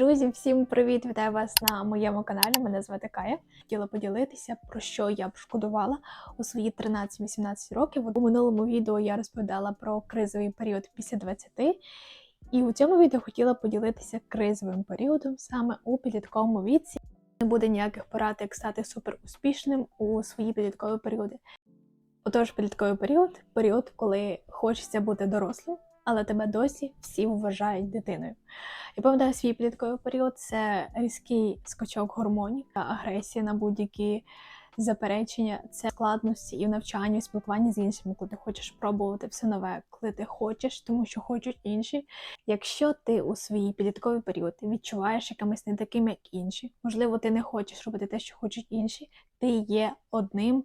Друзі, всім привіт! Вітаю вас на моєму каналі. Мене звати Кая. Хотіла поділитися, про що я б шкодувала у свої 13-18 років. У минулому відео я розповідала про кризовий період після 20. І у цьому відео хотіла поділитися кризовим періодом саме у підлітковому віці. Не буде ніяких порад, як стати супер успішним у свої підліткові періоди. Отож, підлітковий період період, коли хочеться бути дорослим, але тебе досі всі вважають дитиною. Я пам'ятаю свій підлітковий період це різкий скачок гормонів, агресія на будь-які заперечення, це складності і в навчанні, і спілкуванні з іншими, коли ти хочеш пробувати все нове, коли ти хочеш, тому що хочуть інші. Якщо ти у свій підлітковий період відчуваєш якимось не таким, як інші, можливо, ти не хочеш робити те, що хочуть інші, ти є одним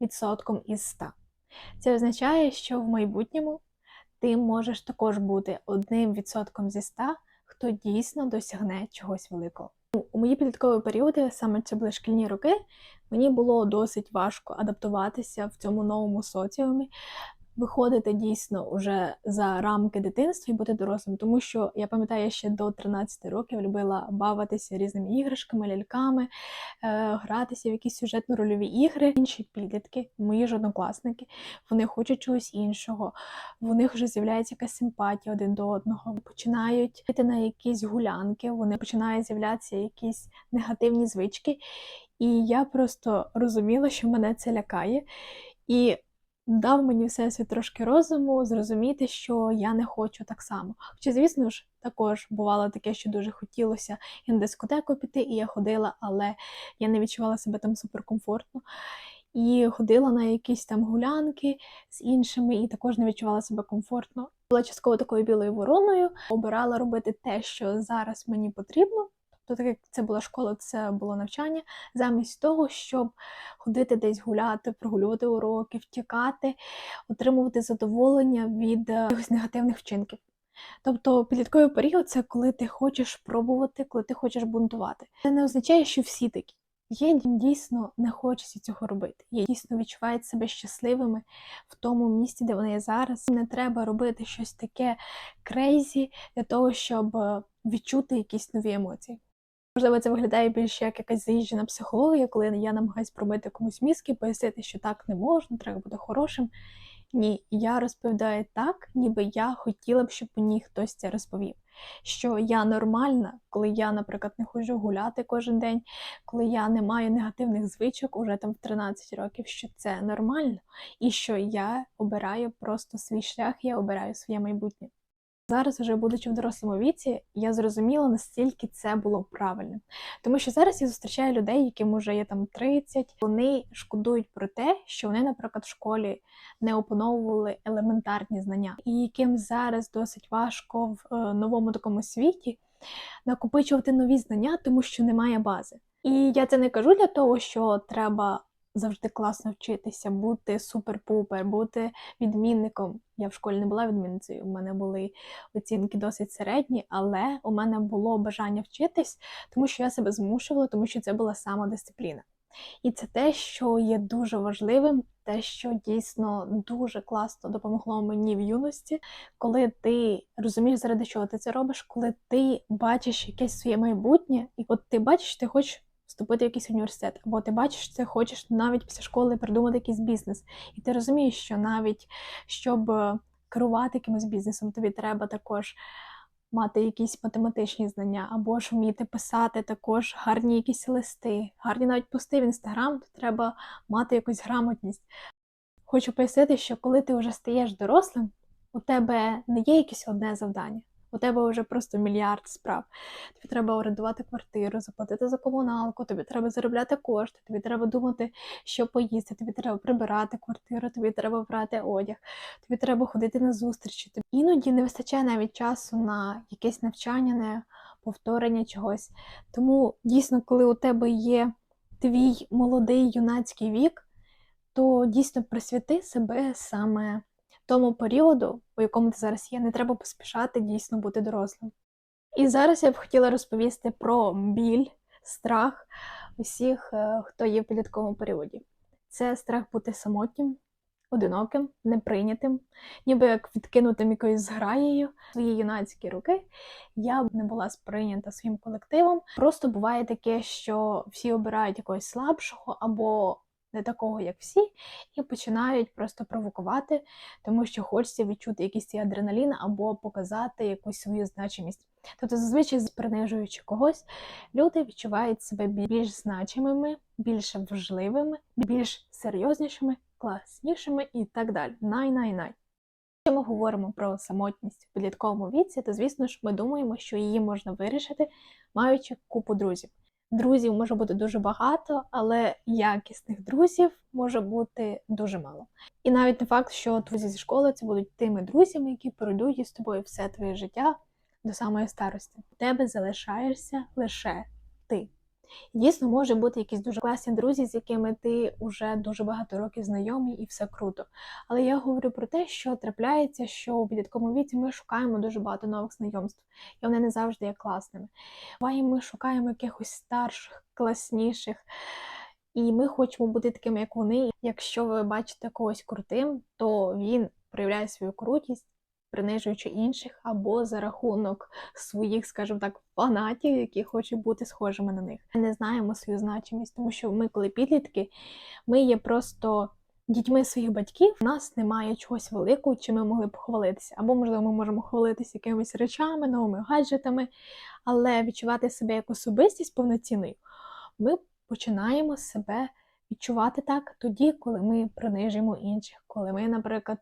відсотком із ста. Це означає, що в майбутньому ти можеш також бути одним відсотком зі ста, хто дійсно досягне чогось великого. У мої підліткові періоди, саме це були шкільні роки, мені було досить важко адаптуватися в цьому новому соціумі, виходити дійсно вже за рамки дитинства і бути дорослим. Тому що я пам'ятаю, я ще до 13 років любила бавитися різними іграшками, ляльками, е, гратися в якісь сюжетно-рольові ігри. Інші підлітки, мої ж однокласники, вони хочуть чогось іншого. В них вже з'являється якась симпатія один до одного. Починають йти на якісь гулянки, вони починають з'являтися якісь негативні звички. І я просто розуміла, що мене це лякає. І дав мені всесвіт трошки розуму, зрозуміти, що я не хочу так само. Хоча, звісно ж, також бувало таке, що дуже хотілося і на дискотеку піти, і я ходила, але я не відчувала себе там суперкомфортно. І ходила на якісь там гулянки з іншими, і також не відчувала себе комфортно. Була частково такою білою вороною, обирала робити те, що зараз мені потрібно. То так як це була школа, це було навчання, замість того, щоб ходити десь гуляти, прогулювати уроки, втікати, отримувати задоволення від е, якихось негативних вчинків. Тобто підлітковий період це коли ти хочеш пробувати, коли ти хочеш бунтувати. Це не означає, що всі такі. Є дійсно не хочеться цього робити. Є дійсно відчувають себе щасливими в тому місці, де вони є зараз. Не треба робити щось таке крейзі для того, щоб е, відчути якісь нові емоції. Можливо, це виглядає більше як якась заїжджена психологія, коли я намагаюсь пробити комусь мізки, пояснити, що так не можна, треба бути хорошим. Ні, я розповідаю так, ніби я хотіла б, щоб мені хтось це розповів. Що я нормальна, коли я, наприклад, не ходжу гуляти кожен день, коли я не маю негативних звичок уже там в 13 років, що це нормально, і що я обираю просто свій шлях, я обираю своє майбутнє. Зараз, вже будучи в дорослому віці, я зрозуміла, настільки це було правильним. Тому що зараз я зустрічаю людей, яким вже є там 30, вони шкодують про те, що вони, наприклад, в школі не опановували елементарні знання, і яким зараз досить важко в е, новому такому світі накопичувати нові знання, тому що немає бази. І я це не кажу для того, що треба завжди класно вчитися, бути супер-пупер, бути відмінником. Я в школі не була відмінницею, у мене були оцінки досить середні, але у мене було бажання вчитись, тому що я себе змушувала, тому що це була самодисципліна. І це те, що є дуже важливим, те, що дійсно дуже класно допомогло мені в юності, коли ти розумієш, заради чого ти це робиш, коли ти бачиш якесь своє майбутнє, і от ти бачиш, ти хочеш вступити в якийсь університет, або ти бачиш, ти хочеш навіть після школи придумати якийсь бізнес. І ти розумієш, що навіть щоб е, керувати якимось бізнесом, тобі треба також мати якісь математичні знання, або ж вміти писати також гарні якісь листи, гарні навіть пости в інстаграм, то треба мати якусь грамотність. Хочу пояснити, що коли ти вже стаєш дорослим, у тебе не є якесь одне завдання. У тебе вже просто мільярд справ. Тобі треба орендувати квартиру, заплатити за комуналку, тобі треба заробляти кошти, тобі треба думати, що поїсти, тобі треба прибирати квартиру, тобі треба брати одяг, тобі треба ходити на зустрічі. Тобі іноді не вистачає навіть часу на якесь навчання, на повторення чогось. Тому дійсно, коли у тебе є твій молодий юнацький вік, то дійсно присвяти себе саме тому періоду, у якому ти зараз є, не треба поспішати дійсно бути дорослим. І зараз я б хотіла розповісти про біль, страх усіх, е, хто є в підлітковому періоді. Це страх бути самотнім, одиноким, неприйнятим, ніби як відкинутим якоюсь зграєю свої юнацькі роки, я б не була сприйнята своїм колективом. Просто буває таке, що всі обирають якогось слабшого або не такого, як всі, і починають просто провокувати, тому що хочеться відчути якийсь цей адреналін або показати якусь свою значимість. Тобто, зазвичай, принижуючи когось, люди відчувають себе більш значимими, більш важливими, більш серйознішими, класнішими і так далі. Най-най-най. Якщо ми говоримо про самотність в підлітковому віці, то звісно ж ми думаємо, що її можна вирішити, маючи купу друзів. Друзів може бути дуже багато, але якісних друзів може бути дуже мало. І навіть не факт, що друзі зі школи це будуть тими друзями, які пройдуть із тобою все твоє життя до самої старості. У тебе залишаєшся лише ти. Дійсно може бути якісь дуже класні друзі, з якими ти вже дуже багато років знайомий і все круто. Але я говорю про те, що трапляється, що у підлітковому віці ми шукаємо дуже багато нових знайомств, і вони не завжди є класними. Буває, ми шукаємо якихось старших, класніших. І ми хочемо бути такими, як вони. Якщо ви бачите когось крутим, то він проявляє свою крутість принижуючи інших, або за рахунок своїх, скажімо так, фанатів, які хочуть бути схожими на них. Ми не знаємо свою значимість, тому що ми, коли підлітки, ми є просто. Дітьми своїх батьків у нас немає чогось великого, чи ми могли б хвалитися. Або, можливо, ми можемо хвалитися якимись речами, новими гаджетами, але відчувати себе як особистість повноцінною, ми починаємо себе відчувати так тоді, коли ми принижуємо інших, коли ми, наприклад,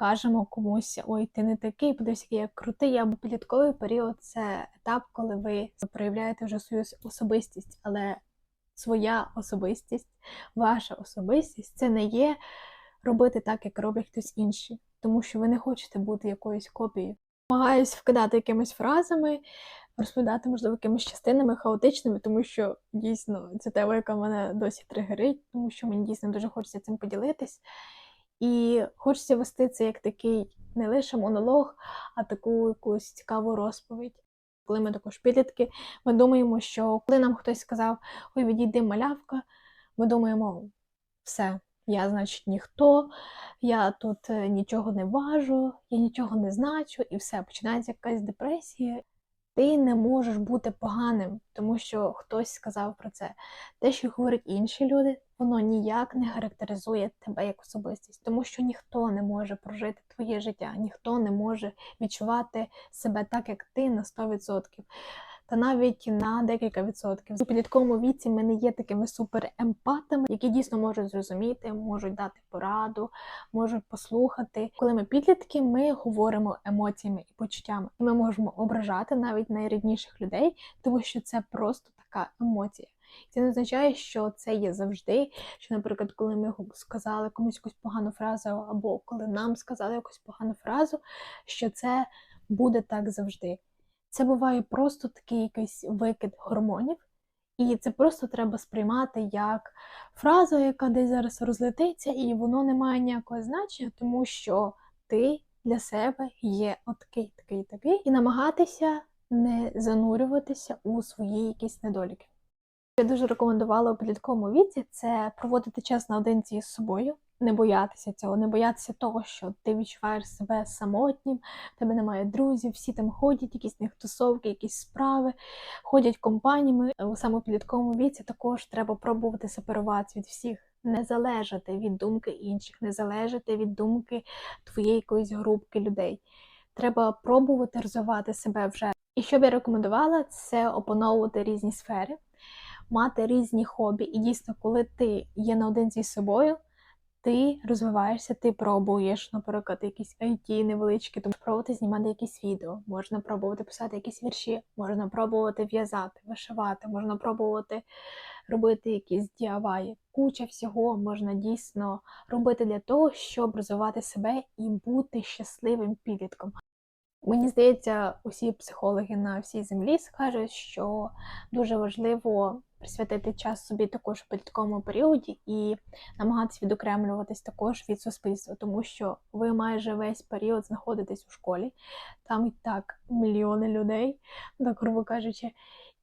кажемо комусь, ой, ти не такий, подивись, який я крутий, або підлітковий період це етап, коли ви проявляєте вже свою особистість, але своя особистість, ваша особистість це не є робити так, як роблять хтось інший, тому що ви не хочете бути якоюсь копією. Намагаюсь вкидати якимись фразами, розповідати, можливо, якимись частинами хаотичними, тому що дійсно це тема, яка мене досі тригерить, тому що мені дійсно дуже хочеться цим поділитись. І хочеться вести це як такий не лише монолог, а таку якусь цікаву розповідь. Коли ми також підлітки, ми думаємо, що коли нам хтось сказав, ой, відійди малявка, ми думаємо, все, я, значить, ніхто, я тут е, нічого не важу, я нічого не значу, і все, починається якась депресія. Ти не можеш бути поганим, тому що хтось сказав про це. Те, що говорять інші люди, воно ніяк не характеризує тебе як особистість, тому що ніхто не може прожити твоє життя, ніхто не може відчувати себе так, як ти на 100% та навіть на декілька відсотків. У підлітковому віці ми не є такими суперемпатами, які дійсно можуть зрозуміти, можуть дати пораду, можуть послухати. Коли ми підлітки, ми говоримо емоціями і почуттями. І ми можемо ображати навіть найрідніших людей, тому що це просто така емоція. Це не означає, що це є завжди. Що, наприклад, коли ми сказали комусь якусь погану фразу, або коли нам сказали якусь погану фразу, що це буде так завжди. Це буває просто такий якийсь викид гормонів, і це просто треба сприймати як фразу, яка десь зараз розлетиться, і воно не має ніякого значення, тому що ти для себе є отакий, такий, такий, і намагатися не занурюватися у свої якісь недоліки. Я дуже рекомендувала у підлітковому віці це проводити час наодинці з собою не боятися цього, не боятися того, що ти відчуваєш себе самотнім, тебе немає друзів, всі там ходять, якісь них тусовки, якісь справи, ходять компаніями. У самопідлітковому віці також треба пробувати сепаруватися від всіх, не залежати від думки інших, не залежати від думки твоєї якоїсь групки людей. Треба пробувати розвивати себе вже. І що б я рекомендувала, це опановувати різні сфери, мати різні хобі. І дійсно, коли ти є наодинці з собою ти розвиваєшся, ти пробуєш, наприклад, якісь IT невеличкі, тому пробувати знімати якісь відео, можна пробувати писати якісь вірші, можна пробувати в'язати, вишивати, можна пробувати робити якісь діаваї. Куча всього можна дійсно робити для того, щоб розвивати себе і бути щасливим підлітком. Мені здається, усі психологи на всій землі скажуть, що дуже важливо присвятити час собі також у підлітковому періоді і намагатися відокремлюватись також від суспільства, тому що ви майже весь період знаходитесь у школі, там і так мільйони людей, так грубо кажучи,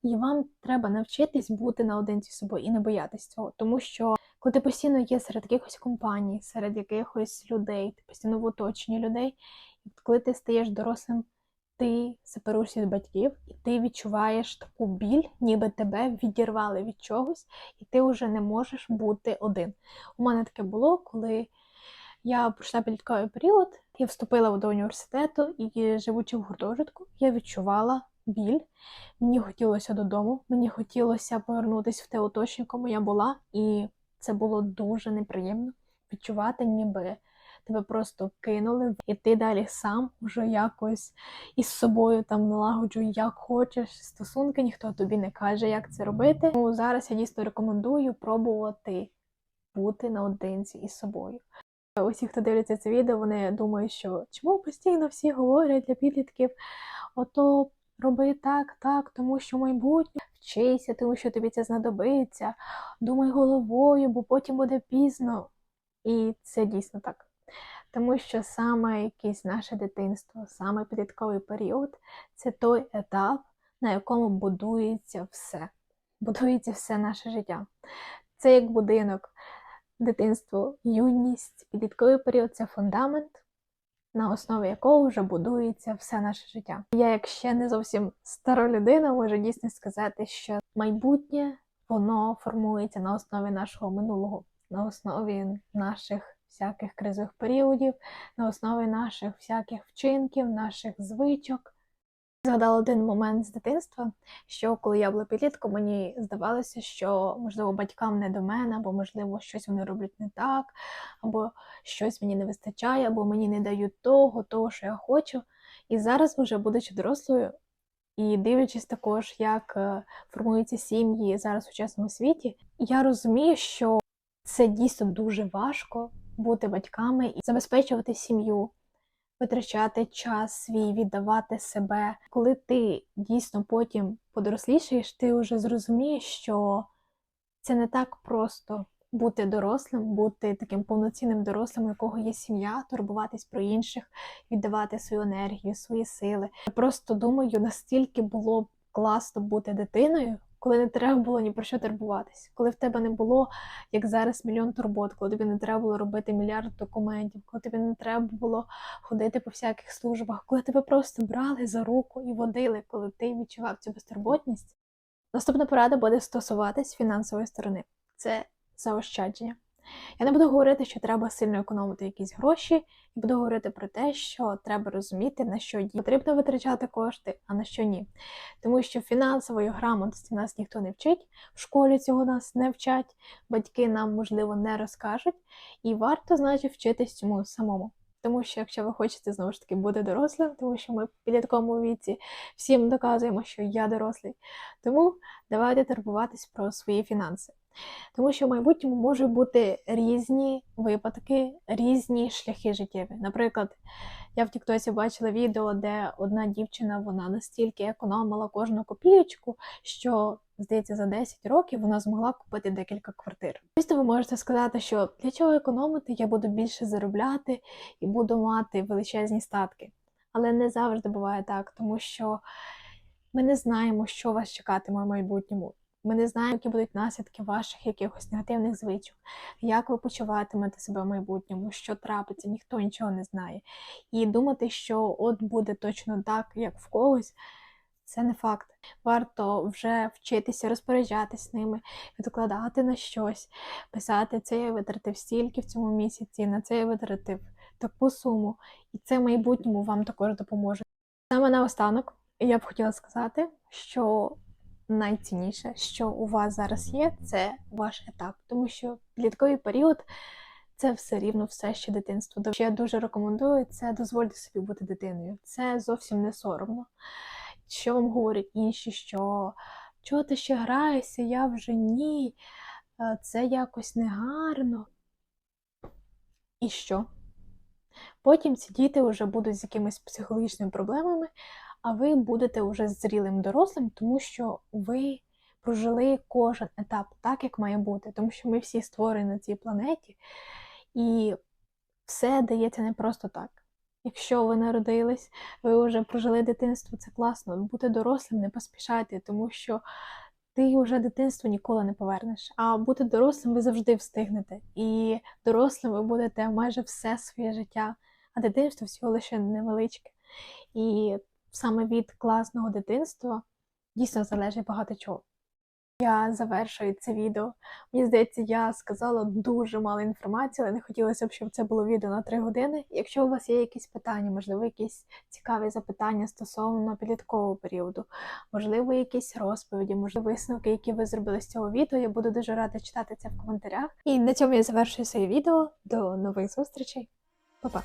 і вам треба навчитись бути наодинці з собою і не боятись цього, тому що Коли ти постійно є серед якихось компаній, серед якихось людей, ти постійно в оточенні людей, коли ти стаєш дорослим, ти сепаруєшся від батьків, і ти відчуваєш таку біль, ніби тебе відірвали від чогось, і ти вже не можеш бути один. У мене таке було, коли я пройшла підлітковий період, я вступила до університету і, живучи в гуртожитку, я відчувала біль. Мені хотілося додому, мені хотілося повернутися в те оточення, в якому я була, і це було дуже неприємно відчувати, ніби тебе просто кинули, і ти далі сам вже якось із собою там налагоджуй, як хочеш стосунки, ніхто тобі не каже, як це робити. Тому зараз я дійсно рекомендую пробувати бути наодинці із собою. Усі, хто дивляться це відео, вони думають, що чому постійно всі говорять для підлітків, ото роби так, так, тому що майбутнє вчися, тому що тобі це знадобиться, думай головою, бо потім буде пізно. І це дійсно так. Тому що саме якесь наше дитинство, саме підлітковий період це той етап, на якому будується все. Будується все наше життя. Це як будинок, дитинство, юність, підлітковий період це фундамент, на основі якого вже будується все наше життя. Я, як ще не зовсім стара людина, можу дійсно сказати, що майбутнє воно формується на основі нашого минулого, на основі наших всяких кризових періодів, на основі наших всяких вчинків, наших звичок. Згадала один момент з дитинства, що коли я була підлітком, мені здавалося, що можливо батькам не до мене, або можливо щось вони роблять не так, або щось мені не вистачає, або мені не дають того, того, що я хочу. І зараз, вже будучи дорослою і дивлячись також, як е, формуються сім'ї зараз у сучасному світі, я розумію, що це дійсно дуже важко бути батьками і забезпечувати сім'ю витрачати час свій, віддавати себе. Коли ти дійсно потім подорослішаєш, ти вже зрозумієш, що це не так просто бути дорослим, бути таким повноцінним дорослим, у якого є сім'я, турбуватись про інших, віддавати свою енергію, свої сили. Я просто думаю, настільки було б класно бути дитиною коли не треба було ні про що турбуватись, коли в тебе не було, як зараз, мільйон турбот, коли тобі не треба було робити мільярд документів, коли тобі не треба було ходити по всяких службах, коли тебе просто брали за руку і водили, коли ти відчував цю безтурботність. Наступна порада буде стосуватись фінансової сторони. Це заощадження. Я не буду говорити, що треба сильно економити якісь гроші, і буду говорити про те, що треба розуміти, на що потрібно витрачати кошти, а на що ні. Тому що фінансової грамотності нас ніхто не вчить, в школі цього нас не вчать, батьки нам, можливо, не розкажуть, і варто, значить, вчитись цьому самому. Тому що, якщо ви хочете знову ж таки бути дорослим, тому що ми в підлітковому віці всім доказуємо, що я дорослий. Тому давайте турбуватись про свої фінанси. Тому що в майбутньому можуть бути різні випадки, різні шляхи життєві. Наприклад, я в Тіктосі бачила відео, де одна дівчина вона настільки економила кожну копієчку, що, здається, за 10 років вона змогла купити декілька квартир. Звісно, ви можете сказати, що для чого економити, я буду більше заробляти і буду мати величезні статки. Але не завжди буває так, тому що ми не знаємо, що вас чекатиме в майбутньому. Ми не знаємо, які будуть наслідки ваших якихось негативних звичок, як ви почуватимете себе в майбутньому, що трапиться, ніхто нічого не знає. І думати, що от буде точно так, як в когось, це не факт. Варто вже вчитися розпоряджатись ними, відкладати на щось, писати, це я витратив стільки в цьому місяці, на це я витратив таку суму, і це в майбутньому вам також допоможе. Саме наостанок я б хотіла сказати, що найцінніше, що у вас зараз є, це ваш етап, тому що підлітковий період це все рівно все ще дитинство. Що я дуже рекомендую, це дозвольте собі бути дитиною. Це зовсім не соромно. Що вам говорять інші, що чого ти ще граєшся, я вже ні, е, це якось негарно. І що? Потім ці діти вже будуть з якимись психологічними проблемами, а ви будете вже зрілим дорослим, тому що ви прожили кожен етап так, як має бути, тому що ми всі створені на цій планеті, і все дається не просто так. Якщо ви народились, ви вже прожили дитинство, це класно. Бути дорослим, не поспішайте, тому що ти вже дитинство ніколи не повернеш. А бути дорослим ви завжди встигнете. І дорослим ви будете майже все своє життя, а дитинство всього лише невеличке. І саме від класного дитинства дійсно залежить багато чого. Я завершую це відео. Мені здається, я сказала дуже мало інформації, але не хотілося б, щоб це було відео на 3 години. Якщо у вас є якісь питання, можливо, якісь цікаві запитання стосовно підліткового періоду, можливо, якісь розповіді, можливо, висновки, які ви зробили з цього відео, я буду дуже рада читати це в коментарях. І на цьому я завершую своє відео. До нових зустрічей. Па-па!